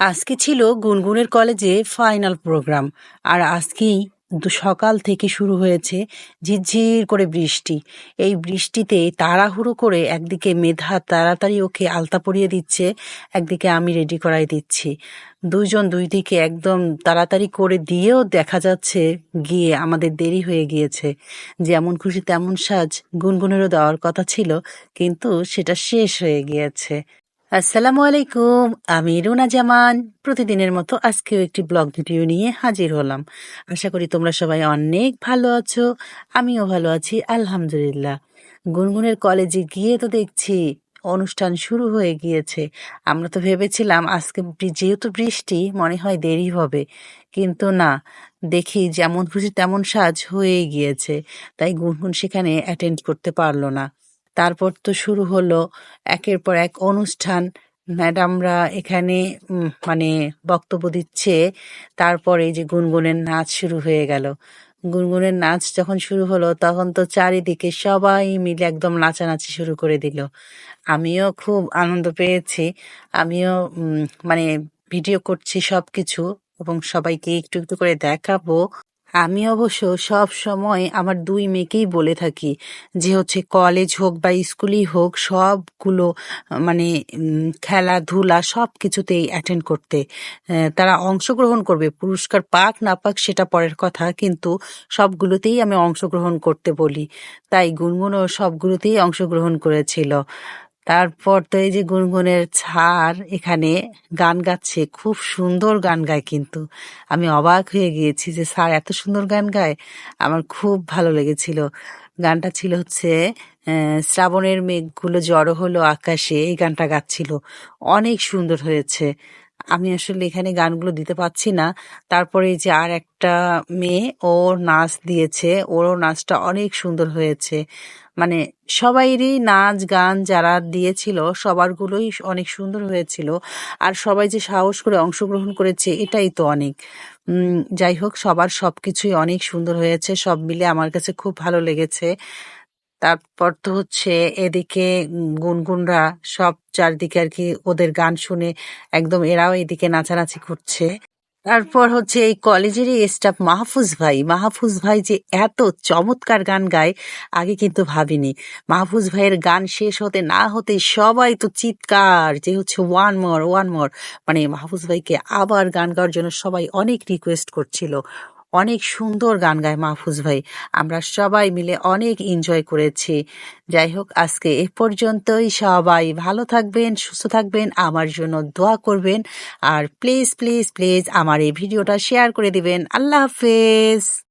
আজকে ছিল গুনগুনের কলেজে ফাইনাল প্রোগ্রাম, আর আজকেই সকাল থেকে শুরু হয়েছে ঝিরঝির করে বৃষ্টি। এই বৃষ্টিতে তাড়াহুড়ো করে একদিকে মেধা তাড়াতাড়ি ওকে আলতা পরিয়ে দিচ্ছে, একদিকে আমি রেডি করাই দিচ্ছি। দুইজন দুই দিকে একদম তাড়াতাড়ি করে দিয়েও দেখা যাচ্ছে গিয়ে আমাদের দেরি হয়ে গিয়েছে। যেমন খুশি তেমন সাজ গুনগুনেরও দেওয়ার কথা ছিল, কিন্তু সেটা শেষ হয়ে গিয়েছে। আসসালামু আলাইকুম, আমি রুনা জামান। প্রতিদিনের মতো আজকেও একটি ব্লগ ভিডিও নিয়ে হাজির হলাম। আশা করি তোমরা সবাই অনেক ভালো আছো, আমিও ভালো আছি, আলহামদুলিল্লাহ। গুনগুনের কলেজে গিয়ে তো দেখছি, অনুষ্ঠান শুরু হয়ে গিয়েছে। আমরা তো ভেবেছিলাম আজকে যেহেতু বৃষ্টি, মনে হয় দেরি হবে। কিন্তু না, দেখি যেমন খুশি তেমন সাজ হয়েই গিয়েছে। তাই গুনগুন সেখানে অ্যাটেন্ড করতে পারল না। তারপর তো শুরু হলো একের পর এক অনুষ্ঠান। ম্যাডামরা এখানে মানে বক্তব্য দিচ্ছে। তারপরে যে গুনগুনের নাচ শুরু হয়ে গেল। গুনগুনের নাচ যখন শুরু হলো, তখন তো চারিদিকে সবাই মিলে একদম নাচানাচি শুরু করে দিল। আমিও খুব আনন্দ পেয়েছি। আমিও মানে ভিডিও করছি সব কিছু এবং সবাইকে একটু একটু করে দেখাবো। আমি অবশ্য সব সময় আমার দুই মেয়েকেই বলে থাকি যে হচ্ছে কলেজ হোক বা স্কুলই হোক, সবগুলো মানে খেলাধুলা সব কিছুতেই অ্যাটেন্ড করতে তারা অংশগ্রহণ করবে, পুরস্কার পাক না পাক সেটা পরের কথা, কিন্তু সবগুলোতেই আমি অংশগ্রহণ করতে বলি। তাই গুনগুনও সবগুলোতেই অংশগ্রহণ করেছিল। তারপর তো এই যে গুনগুনের ছাড় এখানে গান গাচ্ছে, খুব সুন্দর গান গায় কিন্তু। আমি অবাক হয়ে গিয়েছি যে, স্যার, এত সুন্দর গান গায়? আমার খুব ভালো লেগেছিল। গানটা ছিল হচ্ছে শ্রাবণের মেঘগুলো জড়ো হলো আকাশে, এই গানটা গাচ্ছিল। অনেক সুন্দর হয়েছে। আমি আসলে এখানে গানগুলো দিতে পারছি না। তারপরে যে আর একটা মেয়ে, ও নাচ দিয়েছে। ওরও নাচটা অনেক সুন্দর হয়েছে। মানে সবাইরই নাচ, গান যারা দিয়েছিল, সবারগুলোই অনেক সুন্দর হয়েছিল। আর সবাই যে সাহস করে অংশগ্রহণ করেছে, এটাই তো অনেক। যাই হোক, সবার সবকিছুই অনেক সুন্দর হয়েছে। সব মিলে আমার কাছে খুব ভালো লেগেছে। তারপর তো হচ্ছে এদিকে গুনগুনরা সব চারদিকে আর কি ওদের গান শুনে একদম এরাও এদিকে নাচানাচি করছে। তারপর হচ্ছে এই কলেজেরই স্টাফ মাহফুজ ভাই মাহফুজ ভাই যে এত চমৎকার গান গায়, আগে কিন্তু ভাবিনি। মাহফুজ ভাইয়ের গান শেষ হতে না হতে সবাই তো চিৎকার যে হচ্ছে ওয়ান মোর ওয়ান মোর মানে মাহফুজ ভাইকে আবার গান গাওয়ার জন্য সবাই অনেক রিকোয়েস্ট করছিল। অনেক সুন্দর গান গায় মাহফুজ ভাই। আমরা সবাই মিলে অনেক এনজয় করেছি। যাই হোক, আজকে এ পর্যন্তই সবাই ভালো থাকবেন, সুস্থ থাকবেন, আমার জন্য দোয়া করবেন। আর প্লিজ প্লিজ প্লিজ আমার এই ভিডিওটা শেয়ার করে দিবেন। আল্লাহ হাফেজ।